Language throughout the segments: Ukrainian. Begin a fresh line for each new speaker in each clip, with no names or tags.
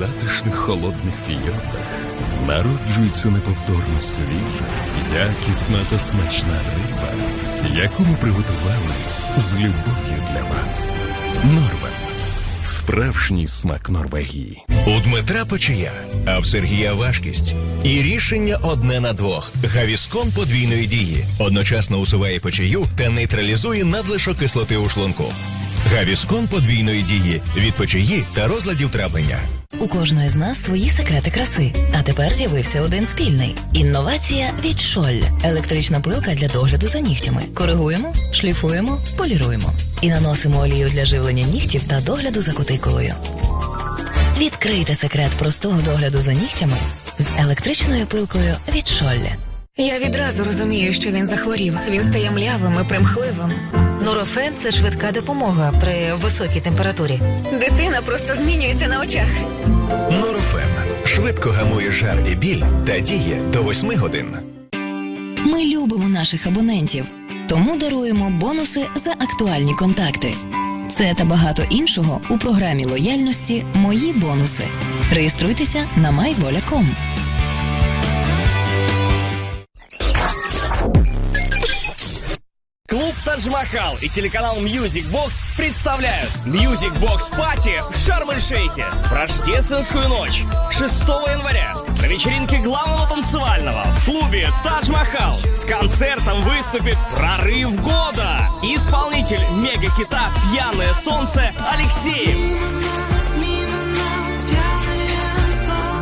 затишних холодних фіордах народжується неповторно свіжа, якісна та смачна риба, яку ми приготували з любов'ю для вас. Норвен. Справжній смак Норвегії.
У Дмитра печія, а в Сергія важкість. І рішення одне на двох: гавіскон подвійної дії одночасно усуває печію та нейтралізує надлишок кислоти у шлунку. Гавіскон подвійної дії від печії та розладів травлення.
У кожної з нас свої секрети краси. А тепер з'явився один спільний: інновація від Шоль. Електрична пилка для догляду за нігтями. Коригуємо, шліфуємо, поліруємо. І наносимо олію для живлення нігтів та догляду за кутикулою. Відкрийте секрет простого догляду за нігтями з електричною пилкою від Шоль.
Я відразу розумію, що він захворів. Він стає млявим і примхливим.
Нурофен це швидка допомога при високій температурі.
Дитина просто змінюється на очах.
Норофен швидко гамує жар і біль та діє до 8 годин.
Ми любимо наших абонентів, тому даруємо бонуси за актуальні контакти. Це та багато іншого у програмі лояльності Мої бонуси. Реєструйтеся на myvola.com.
Клуб Тадж-Махал и телеканал Music Box представляют Music Box Party в Шарм-эль-Шейхе в рождественскую ночь 6 января на вечеринке главного танцевального в клубе Тадж-Махал с концертом выступит «Прорыв года» исполнитель мега-хита «Пьяное солнце» Алексеев.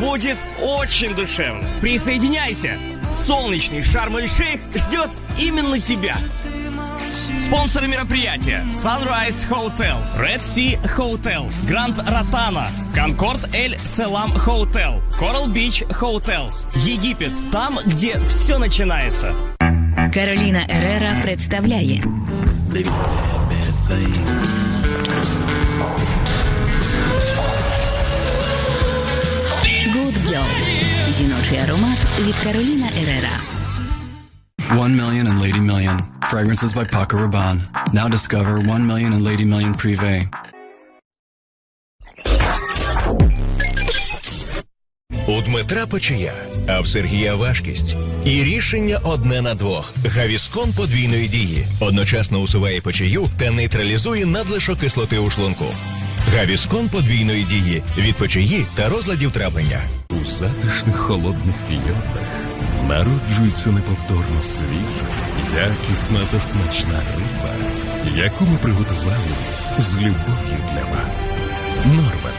Будет очень душевно. Присоединяйся. Солнечный Шарм-эль-Шейх ждет именно тебя. Спонсоры мероприятия Sunrise Hotels, Red Sea Hotels, Grand Rotana, Concord Эль Селам Hotel, Coral Beach Hotels, Египет, там, где все начинается.
Кароліна Ерера представляє Good Girl. Жіночий аромат від Кароліна Ерера.
One Million and Lady Million. Fragrances by Paco Rabanne. Now discover One Million and Lady Million Privé.
У Дмитра печія, а в Сергія важкість. І рішення одне на двох: гавіскон подвійної дії одночасно усуває печію та нейтралізує надлишок кислоти у шлунку. Гавіскон подвійної дії від печії та розладів травлення.
У затишних холодних фіордах народжується неповторно свіжа, якісна та смачна риба, яку ми приготували з любов'ю для вас. Норвен.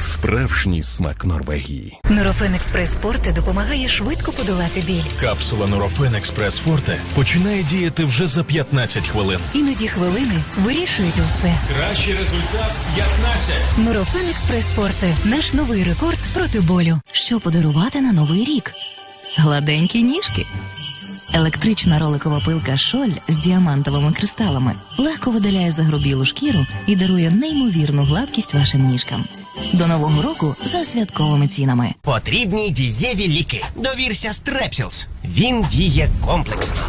Справжній смак Норвегії.
Нурофен Експрес Форте допомагає швидко подолати біль.
Капсула Нурофен Експрес Форте починає діяти вже за 15 хвилин.
Іноді хвилини вирішують усе.
Кращий результат 15.
Нурофен Експрес Форте наш новий рекорд проти болю.
Що подарувати на новий рік? Гладенькі ніжки. Електрична роликова пилка Шоль з діамантовими кристалами легко видаляє загробілу шкіру і дарує неймовірну гладкість вашим ніжкам. До нового року за святковими цінами.
Потрібні дієві ліки. Довірся Стрепсілс. Він діє комплексно.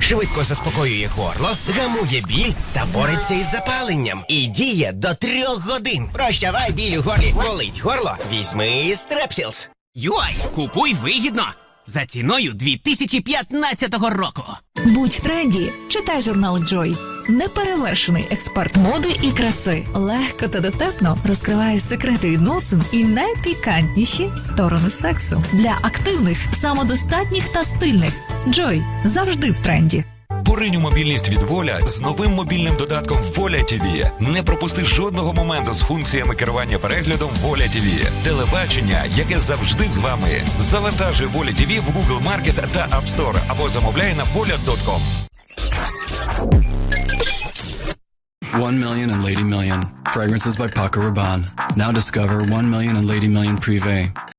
Швидко заспокоює горло, гамує біль та бореться із запаленням. І діє до трьох годин. Прощавай біль у горлі. Болить горло. Візьми Стрепсілс.
Юай, купуй вигідно за ціною 2015 року.
Будь в тренді, читай журнал Joy. Неперевершений експерт моди і краси. Легко та дотепно розкриває секрети відносин і найпікантніші сторони сексу для активних, самодостатніх та стильних. Joy завжди в тренді.
Поринь мобільність від Воля з новим мобільним додатком Воля TV. Не пропусти жодного моменту з функціями керування переглядом Воля TV. Телебачення, яке завжди з вами. Завантажуй Воля TV в Google Market та App Store або замовляй на voля.com.
One Million and Lady Million. Fragrances by Paco Rabanne. Now discover One Million and Lady Million Privé.